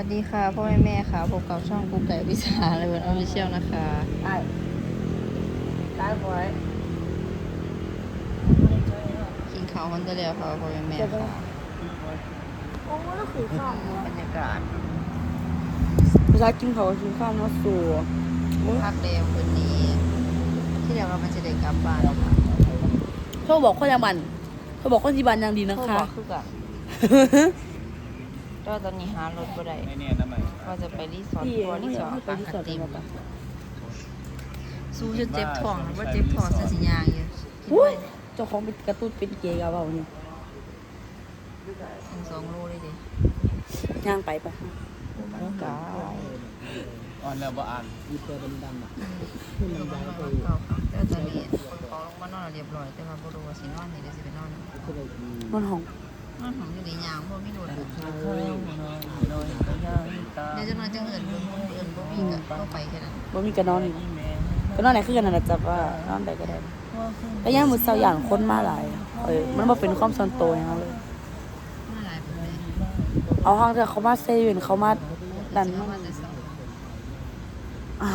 สวัสดีค่ะพ่อแม่แม่ค่ะพบกับช่องกุ๊กไก่พิศาเลยวันออฟฟิเชียลนะคะได้ได้บอยกินข้าวมันจะเรียวค่ะพ่อแม่แม่ค่ะโอ้ก็คือข้าวบรรยากาศภาษากินเขาคือข้าวเนาะสัวพักเร็ววันนี้ ที่เดี๋ยวเรามันจะได้กลับบ้านค่ะเขาบอกข้าวยังบันเขาบอกข้าวที่บันยังดีนะเขาบคะอกคือกัน ก็ตอนนี้หารถบ่ได้ไม่เนี่ยนะมันว่าจะไปรีสอร์ทพี่ทัวร์รีไม่สอยาอกร์ให้ทไปปากรีกสอร์ทติมเลยปะสู้จะเจ็บท้องหรือว่าเจ็บท้องซะสิยางอยู่อุ้ยเจ้าของเป็นการะตุ้นเป็นเกย์กับเราเนี่ยถึงสองโลเลยดิย่างไปปะร่างกายอ่อนแล้วบ่อ่านคือมันมาเก่าค่ะแต่ตอนนี้คนเขาลงมานอนเรียบร้อยแต่ว่าบ่รู้ว่าสินอนนี่หรือสิไปนอนนอนห้อง นอนของอยู่ในยางเพราะไม่โดนเคยน้อยน้อยก็ยังตาเดี๋ยวจะนอนจังเอิญเบิ่งเอิญบ่มีก็ก็ไปแค่นั้นบ่มีกันนอนอีกก็นอนไหนคือกันนั่นแหละจ้ะว่านอนใดก็ได้แต่ย่างมือเสาอย่างคนมาหลายเอ้ยมันบ่เป็นความส่วนตัวอย่างนั้นเลยน่าหลายเป็นเลยเอาห้างเถอะเขามาเซเว่นเขามาดันเข้ามามาแต่เช้าอ้า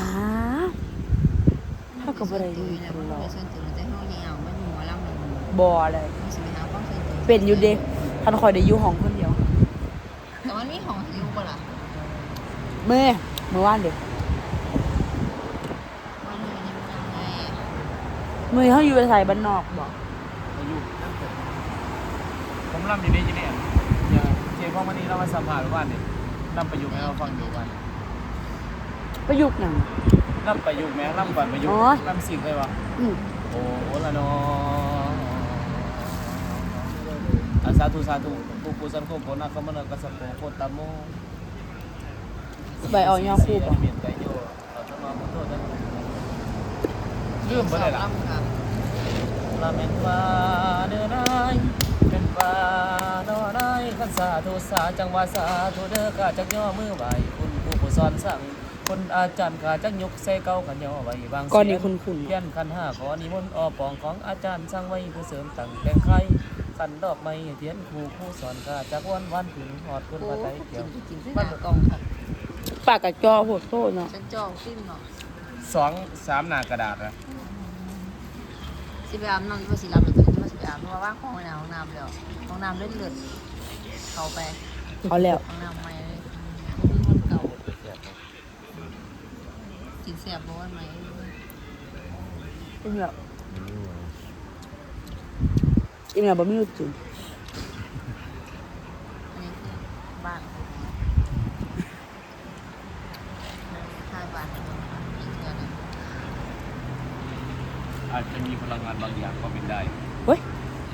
ถ้ากับอะไรตื่นี่นแล้วคนบ่เราไปส่วนตัวแต่เฮายิงเอามันหัวลำมันบ่เลยมันสิไปหาความส่วนตัวเป็นอยู่เด้ ท่านคอยได้อยู่ห้องคนเดียวแต่มันมีของอยู่บ่ล่ะเมื่อเมื่อวานเด็กมันอยู่ในเมืองไงเมื่อเขาอยู่ใส่บ้านนอกบอกอายุผมรำอยู่นี่จีเนี่ยอย่าเจ๊พ่อวันนี้เรามาสัมภาษณ์ว่านี่รำประยุกต์ให้เราฟังอยู่วันประยุกต์หนัง รำประยุกต์แม้รำก่อนประยุกต์อ๋อ รำสิ่งเลยวะอืม โอ้โหละเนออา สาธุสาธุปุปุสันโฆโกนาคมนากัสสะโพโคตามโมใบเอายาคูบอะอะเปลี่ยนใจโยเอาจะมาขอโทษนะลืมไปเลยล่ะสองลำครับลาเมนฟ้าเดินได้เป็นฟ้าดอได้ขันสาธุสาจังหวะสาธุเด้อข้าจักย่อมือไหวคุณผู้ผู้สอนสั่งคนอาจารย์ข้าจักยกใส่เก้าขันย่อไว้บางก่อนเสีนี้ยคุณคุณเพี้ยนขันห้าขอนิมนต์อปองของอาจารย์สร้างไว้เพื่อเสริมตั้งแต่งไข่ ขันดอกไม้เทียนครูผู้สอนข้าจากวันวันถึงหอดคุณโอ้พระไตรกิเกี่ยวนกินซื้อหน้ากล่องค่ะปากกับจอโหดโซ่เนาะฉันจองซิมเนาะสองสามหน้ากระดาษนะสิไปอาบน้ำที่ว่าสิรับหรือตัวนี้ว่าสิไปอาบเพราะว่าว่างห้องน้ำห้องน้ำแล้วห้องน้ำเลือดเลือดเข้าไปเขาแล้วห้องน้ำใหม่เลยมีคนเก่ากินแสบบ่ว่าไหมเป็นแบบ อีเมลบ่มีอยู่จริงอันนี้คือบ้านท้ายบ้านอีกเทื่อหนึงอาจจะมีพลังงานบางอย่างก็เป็นได้เฮ้ย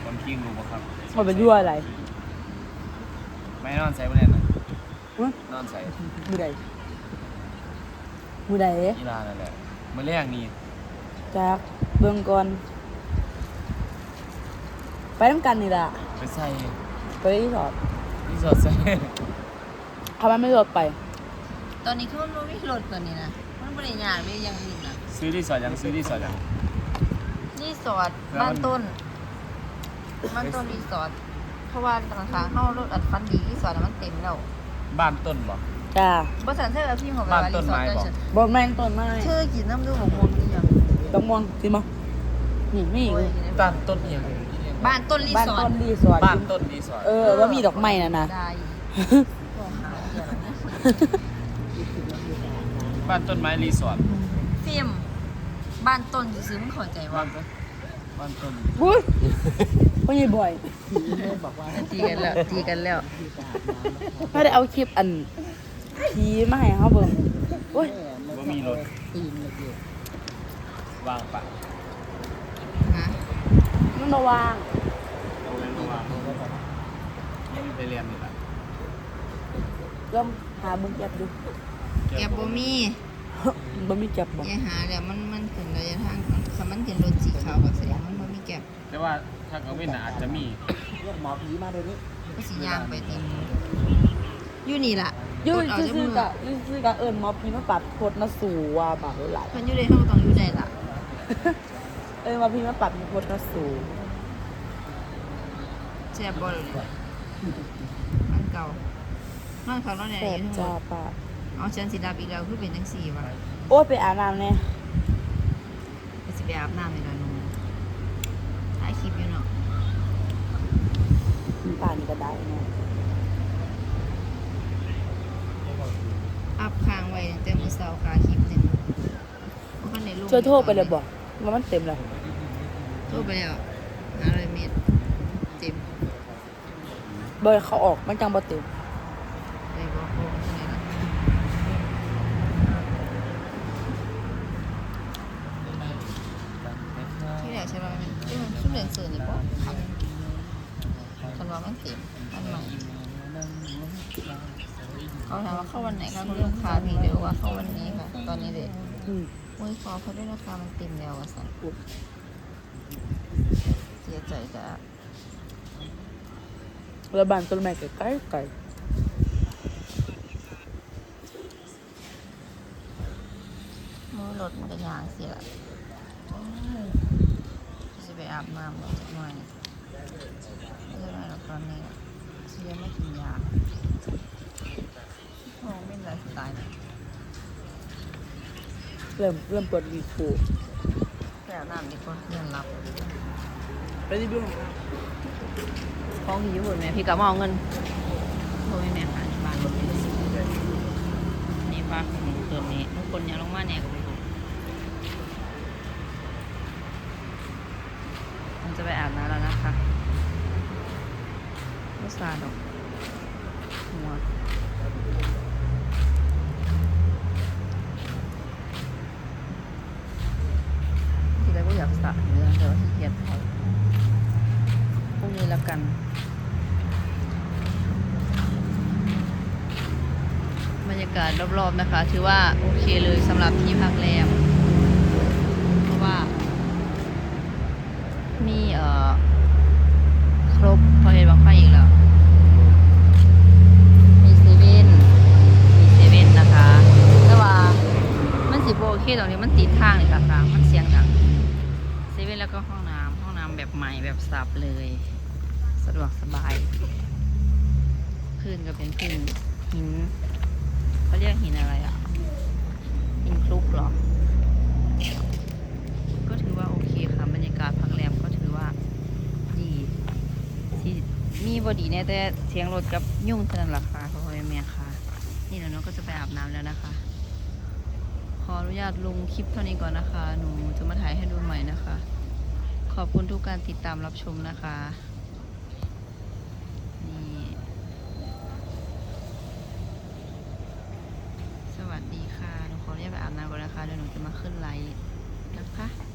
คนคิงรู้ปะครับมันเป็นยั่วอะไรไม่นอนใส่ไม่แน่นนะฮะนอนใส่มือใดมือใดกีฬานั่นแหละเมื่อแรกนี่จากเบิ่งก่อน ไปน้ำกันนี่ล่ะไปใส่ไปรีสอร์ทที่สอดใส่เขาไม่ไม่รถไป ตอนนี้คือมันบ่มีรถตัวนี้นะมันบริยากไม่ยังอื่นนะซื้อที่สอดยังซื้อที่สอดยังรีสอร์ทบ้านต้นบ้านต้นรีสอร์ทเพราะว่าธนาคารเข้ารถอัดฟันดีรีสอร์ทน่ะมันเต็มแล้วบ้านต้นบ่จ้าบริษัทเธอเอาพี่ของไปบ้านว่าต้รีนสอไม้ร์ทบอกฉันบนแมงต้นไม้เธอกินน้ำดูของมนต์หรือยังต้องมองสิมานี่มีอีกโอ้ยบ้านต้นเอียง บ้านต้นรีบ้านสอร์ต้ทนรีสอร์ทบ้านต้นรีสอร์ทเออว่ามีดอกไม้นะนะ ได้บอกหาเดี๋ยวนะบ้านต้นไม้รีสอร์ทฟิล์มบ้านต้นซื้อๆมึงเข้าใจว่าบ้านต้นบ้านต้นอุ้ยพ่อใหญ่บ่อยตีกันแล้วตีกันแล้วไม่ได้เอาคลิปอันผีมาให้เขาเบิ่งโอ้ยว่ามีรถวางปะฮะมันมาวาง เอาไว้มาวาง ยังไปเรียนอยู่ละลองหาเบิ่งแก็บดูแกบ่มีบ่มีแก็บบ่อย่าหาเดี๋ยวมันมันขึ้นระยะทางสมันขึ้นรถสีขาวก็แสดงว่ามันบ่มีแก็บแต่ว่าถ้ากลางเว้นน่ะอาจจะมีหมอผีมาเดี๋ยวนี้ก็สิย่างไปติอยู่นี่ล่ะยืนกดเอาจากซื่มืออๆกะยืนซื่อๆกะเอิ้นหมอผีมาปัดโคตรมาสู่ว่าบาดหลายเพิ่นอยู่ในห้องต้องอยู่ใจล่ะเออหมอผีมาปัดโคตรมาสู่แซ่บบ่เลย มันเก่านอนเขานอนไหนแสอบยู่ทั้งหมจ้าดป้าเอาเชิญสิดับอีกแล้วคือเป็นจังสี่วะโอ้ยไปอาบน้ำเนี่ยไปสิไปอาบน้ำในร้านนู้นถ่ายคลิปอยู่เนาะป่านก็ได้เนาะอัพค้างไว้ตั้งแต่มื้อเช้าคาคลิปหนึงบ่คันได้ลงช่วยโทรไปเลยบอกว่ามันเต็มแล้วโทรไปแล้ว500เมตรเต็ม บอยเขาออกมันจังบ่เต็มเลยบอกโอ้เท่าไหร่ล่ะที่แรกใช่ป่ะมันที่มันขึ้นเรียนเสือนี่บ่คันคันว่ามันเต็มมันใหม่เขาถามว่าเข้าวันไหนคะคุณลูกค้าพี่เดียวว่าเข้าวันนี้ค่ะ ตอนนี้เลยอืมโอ้ยขอเขาด้วยนะคะมันเต็มแล้วอะสันเสียใจจ้ะ แล้วบ้านต้นไม้ไกลไกลมือรถมันก็ยางเสียละจะไปอาบน้ำหรอกสักหน่อยไม่ใช่ไรหรอกตอนนี้เสียไม่กินยาโอ้ไม่ไลฟ์สไตล์นะเริ่มเริ่มปวดวีฟูไปอาบน้ำดีกว่าเงินรับ ไปที่บ้านฟ้องที่ญี่ปุ่นไหมพี่กลับมาเอาเงินโทรให้แม่หาที่บ้านนี่ป้าของหนูตัวนี้ทุกคนอย่าลงมาเนี่ยกับลูกผมจะไปอาบน้ำแล้วนะคะไม่ซาดอกหัวที่แรกก็อยากสระเนื้อแต่ว่าขี้เกียจพอ นี้แล้วกัน บรรยากาศรอบๆนะคะ ถือว่าโอเคเลยสำหรับที่พักแรมเพราะว่า มีเอ่อ ครบพอเห็นบางไฟอีกแล้วมีเซเว่นมีเซเว่นนะคะแต่ว่ามันสิบโอเคตรงนี้มันติดทางเลยค่ะมันเสียงดังเซเว่นแล้วก็ห้องน้ำห้องน้ำแบบใหม่แบบสับเลยะดวกสบาย พื้นก็เป็นพื้นหินเขาเรียกหินอะไรอะ หินคลุกเหรอ ก็ถือว่าโอเคค่ะ บรรยากาศพักแรมก็ถือว่าดีที่มีบอดีเนี่ยแต่เสียงรถกับยุ่งเท่านั้นแหละค่ะพ่อพ่อแม่แม่ค่ะ นี่เดี๋ยวน้องก็จะไปอาบน้ำแล้วนะคะ ขออนุญาตลงคลิปเท่านี้ก่อนนะคะ หนูจะมาถ่ายให้ดูใหม่นะคะ ขอบคุณทุกการติดตามรับชมนะคะ คะเดี๋ยวหนูจะมาขึ้นไลฟ์นะคะ